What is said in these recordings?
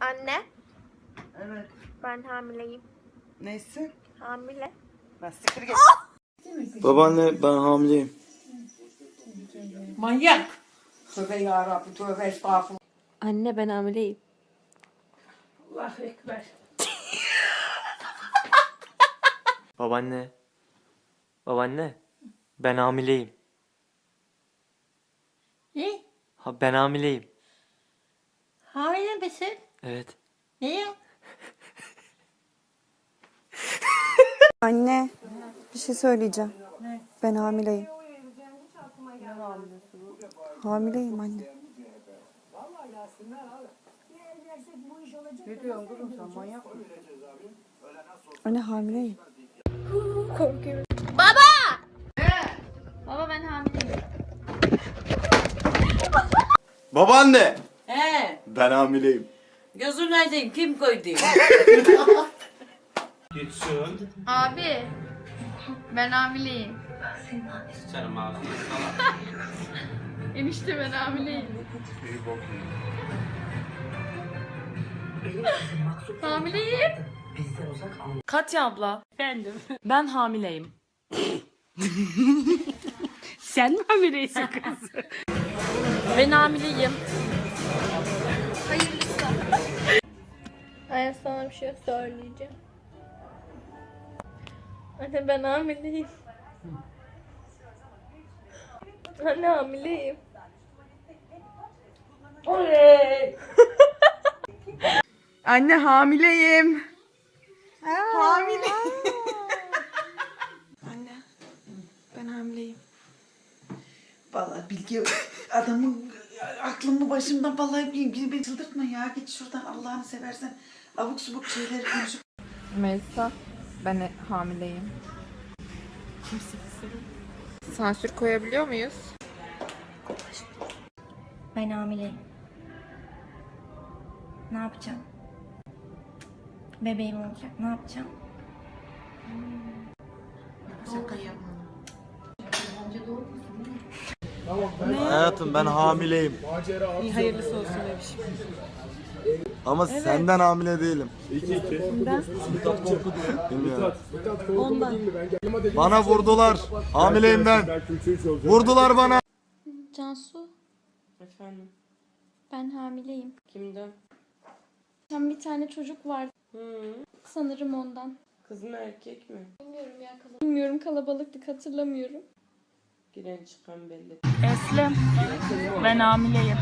Anne, Evet. ben hamileyim. Neyse. Hamile. Ben siktir git. Babaanne ben hamileyim. Manyak. Tövbe yarabbi tövbe estağfurullah. Anne, ben hamileyim. Allah ekber. Babaanne. Babaanne. Ben hamileyim. Ne? Ha, ben hamileyim. Hamile misin? Evet. Ne? Anne, bir şey söyleyeceğim. Ben hamileyim. Hamileyim anne. Ne diyorsun kızım sen manyak mısın? Anne hamileyim. Baba ben hamileyim. Babaanne. He. Ben hamileyim. Gözün neredeyim? Kim koydu? Abi, ben hamileyim. Enişte ben hamileyim. hamileyim. Katya abla. Efendim. Ben hamileyim. Sen mi hamileysin kız? ben hamileyim. Anne sana bir şey söyleyeceğim. Anne ben hamileyim. Anne hamileyim. Anne hamileyim. Hamile. Anne, ben hamileyim. Vallahi bilgi adamın aklımı başımdan vallahi bir, bir, bir çıldırtma ya. Git şuradan Allah'ını seversen. Abuk subuk şeyler konuşup. Melisa, ben hamileyim. Sansür koyabiliyor muyuz? Ben hamileyim. Ne yapacağım? Bebeğim olacak. Ne yapacağım? Hayatım ben hamileyim. İyi hayırlısı olsun demiş. Ama senden hamile değilim. Bilmiyorum. Ondan. Bana vurdular. Hamileyim ben. Vurdular bana. Cansu, Efendim. ben hamileyim. Kimden? Sen bir tane çocuk var. Hı. Sanırım ondan. Kız mı erkek mi? Bilmiyorum ya kalabalık. Bilmiyorum kalabalıktık hatırlamıyorum. Giren çıkan belli. Eslem. Ben hamileyim.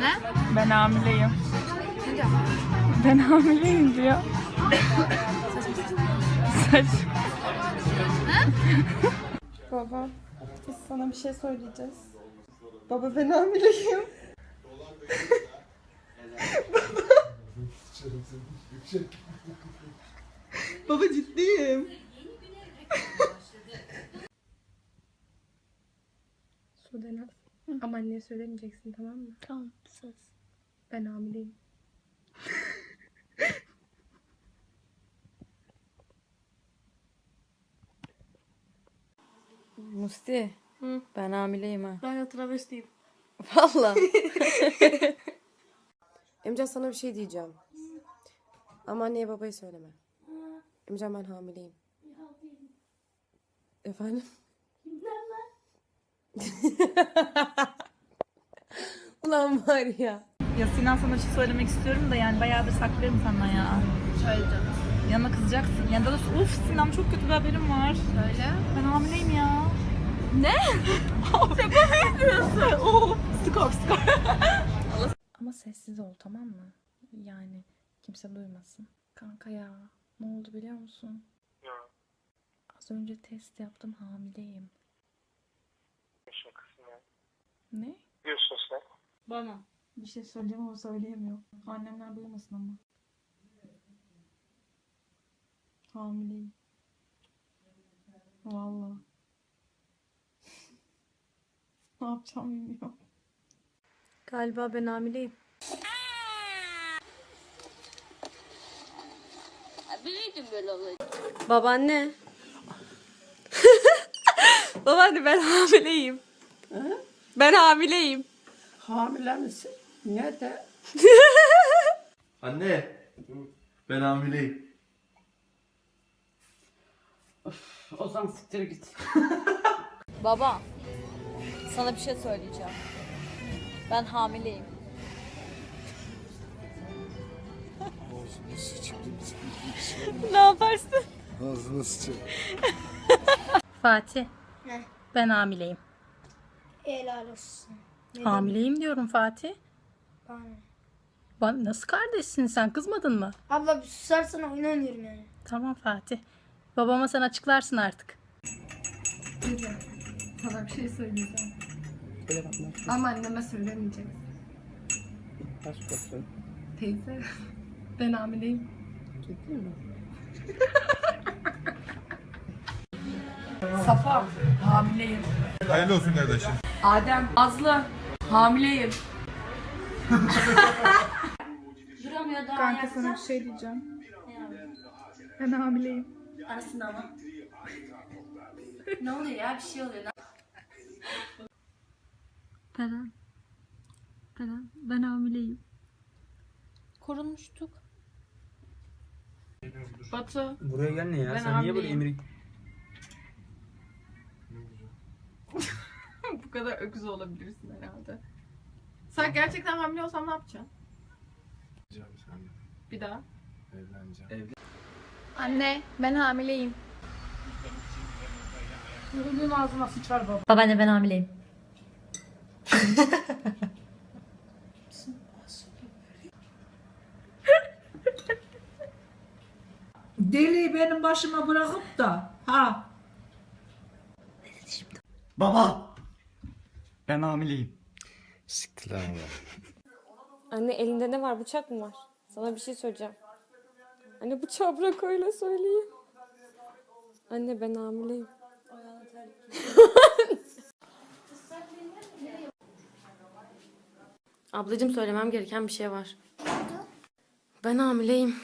Ne? Ben hamileyim. Ben hamileyim diyor. Saç. Baba, biz sana bir şey söyleyeceğiz. Baba ben hamileyim. Baba. Baba ciddiyim. Sudenaz. Ama anneye söylemeyeceksin tamam mı? Tamam söz. Ben hamileyim. Musti, ben hamileyim ha. Ben de travestiyim. Valla. Emcan sana bir şey diyeceğim. Ama anneye babaya söyleme. Emcan ben hamileyim. Efendim? Ulan var ya. Ya Sinan sana bir şey söylemek istiyorum da yani bayağıdır saklıyorum senden ya. Söyleyeceğim. Yanına kızacaksın. Yani da uf Sinan çok kötü bir haberim var. Söyle. Ben hamileyim ya. Ne? Şaka mı yapıyorsun? Of skor skor. Ama sessiz ol tamam mı? Yani kimse duymasın. Kanka ya ne oldu biliyor musun? Az önce test yaptım hamileyim. Ne? Bana. Bir şey söyleyeceğim ama söyleyemiyorum. Annemler duymasın ama. Hamileyim. Vallahi. ne yapacağım bilmiyorum. Galiba ben hamileyim. Babaanne. Babaanne ben hamileyim. Ben hamileyim. Hamile misin? Nerede? Anne. Ben hamileyim. Ozan siktir git. Baba, sana bir şey söyleyeceğim. Ben hamileyim. ne yaparsın? Ağzına sıçayım. Fatih. Ne? Ben hamileyim. Helal olsun. Hamileyim diyorum Fatih. Bana. Ba- Nasıl kardeşsin sen kızmadın mı? Abla bir susarsana oyun oynuyorum yani. Tamam Fatih. Babama sen açıklarsın artık. Sana bir şey söyleyeceğim. Ama anneme söylemeyeceksin. Teyze. Ben hamileyim. Safa. Hamileyim. Hayırlı olsun kardeşim. Adem. Azlı. Hamileyim. Duramıyor daha Kanka sana bir şey diyeceğim. Ben hamileyim. Arasında ama. ne oluyor ya? Bir şey oluyor. Peren. Peren. Ben hamileyim. Korunmuştuk. Batu. Buraya gel ne ya? Ben Sen niye böyle hamileyim. emri... kadar öküz olabilirsin herhalde. Sen gerçekten hamile olsan ne yapacaksın? Bir daha. Anne ben hamileyim. Babaanne ben hamileyim. Deliği benim başıma bırakıp da ha Baba! Ben hamileyim. Siktir lan ya. Anne elinde ne var? Bıçak mı var? Sana bir şey söyleyeceğim. Anne bıçağı bırak öyle söyleyeyim. Anne ben hamileyim. Ablacığım söylemem gereken bir şey var. Ben hamileyim.